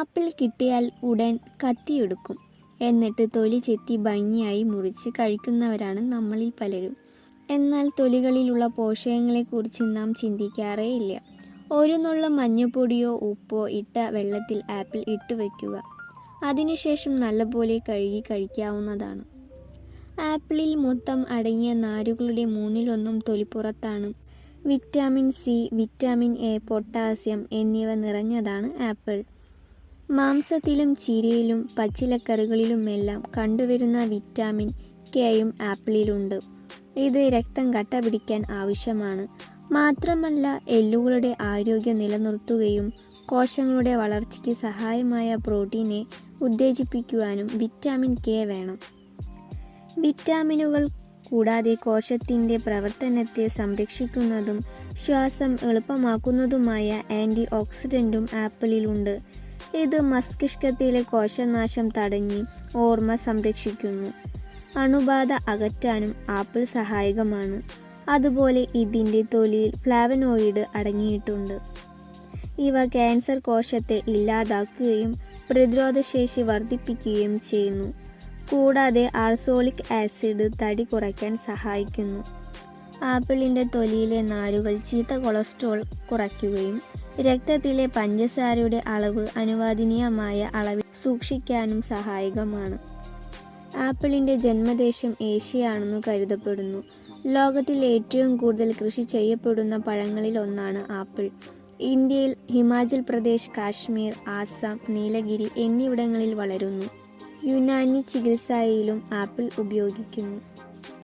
Apple കിട്ടിയാൽ ഉടൻ കത്തിയെടുക്കും. എന്നിട്ട് തൊലി ചെത്തി ഭംഗിയായി മുറിച്ച് കഴിക്കുന്നവരാണ് നമ്മളിൽ പലരും. എന്നാൽ തൊലികളിലുള്ള പോഷകങ്ങളെക്കുറിച്ച് നാം ചിന്തിക്കാറേ ഇല്ല ഒരു നുള്ള മഞ്ഞപ്പൊടിയോ ഉപ്പോ ഇട്ട വെള്ളത്തിൽ ആപ്പിൾ ഇട്ട് വയ്ക്കുക അതിനുശേഷം നല്ലപോലെ കഴുകി കഴിക്കാവുന്നതാണ്. ആപ്പിളിൽ മൊത്തം അടങ്ങിയ നാരുകളുടെ മൂന്നിലൊന്നും തൊലിപ്പുറത്താണ് vitamin C vitamin A potassium എന്നിവ നിറഞ്ഞതാണ് ആപ്പിൾ. മാംസത്തിലും ചീരയിലും പച്ചിലക്കറികളിലുമെല്ലാം കണ്ടുവരുന്ന വിറ്റാമിൻ കെയും ആപ്പിളിലുണ്ട്. ഇത് രക്തം കട്ട പിടിക്കാൻ ആവശ്യമാണ്. മാത്രമല്ല എല്ലുകളുടെ ആരോഗ്യം നിലനിർത്തുകയും കോശങ്ങളുടെ വളർച്ചയ്ക്ക് സഹായമായ പ്രോട്ടീനെ ഉത്തേജിപ്പിക്കുവാനും വിറ്റാമിൻ കെ വേണം. വിറ്റാമിനുകൾ കൂടാതെ കോശത്തിന്റെ പ്രവർത്തനത്തെ സംരക്ഷിക്കുന്നതും ശ്വാസം എളുപ്പമാക്കുന്നതുമായ ആന്റി ഓക്സിഡന്റും ആപ്പിളിലുണ്ട്. ഇത് മസ്തിഷ്കത്തിലെ കോശനാശം തടഞ്ഞ് ഓർമ്മ സംരക്ഷിക്കുന്നു. അണുബാധ അകറ്റാനും ആപ്പിൾ സഹായകമാണ്. അതുപോലെ ഇതിന്റെ തൊലിയിൽ ഫ്ലാവനോയിഡ് അടങ്ങിയിട്ടുണ്ട്. ഇവ ക്യാൻസർ കോശത്തെ ഇല്ലാതാക്കുകയും പ്രതിരോധശേഷി വർദ്ധിപ്പിക്കുകയും ചെയ്യുന്നു. കൂടാതെ ആർസോളിക് ആസിഡ് തടി കുറയ്ക്കാൻ സഹായിക്കുന്നു. ആപ്പിളിന്റെ തൊലിയിലെ നാരുകൾ ചീത്ത കൊളസ്ട്രോൾ കുറയ്ക്കുകയും രക്തത്തിലെ പഞ്ചസാരയുടെ അളവ് അനുവാദനീയമായ അളവിൽ സൂക്ഷിക്കാനും സഹായകമാണ്. ആപ്പിളിന്റെ ജന്മദേശം ഏഷ്യയാണെന്ന് കരുതപ്പെടുന്നു. ലോകത്തിൽ ഏറ്റവും കൂടുതൽ കൃഷി ചെയ്യപ്പെടുന്ന പഴങ്ങളിൽ ഒന്നാണ് ആപ്പിൾ. ഇന്ത്യയിൽ ഹിമാചൽ പ്രദേശ് കാശ്മീർ ആസാം നീലഗിരി എന്നിവിടങ്ങളിൽ വളരുന്നു. യുനാനി ചികിത്സയിലും ആപ്പിൾ ഉപയോഗിക്കുന്നു.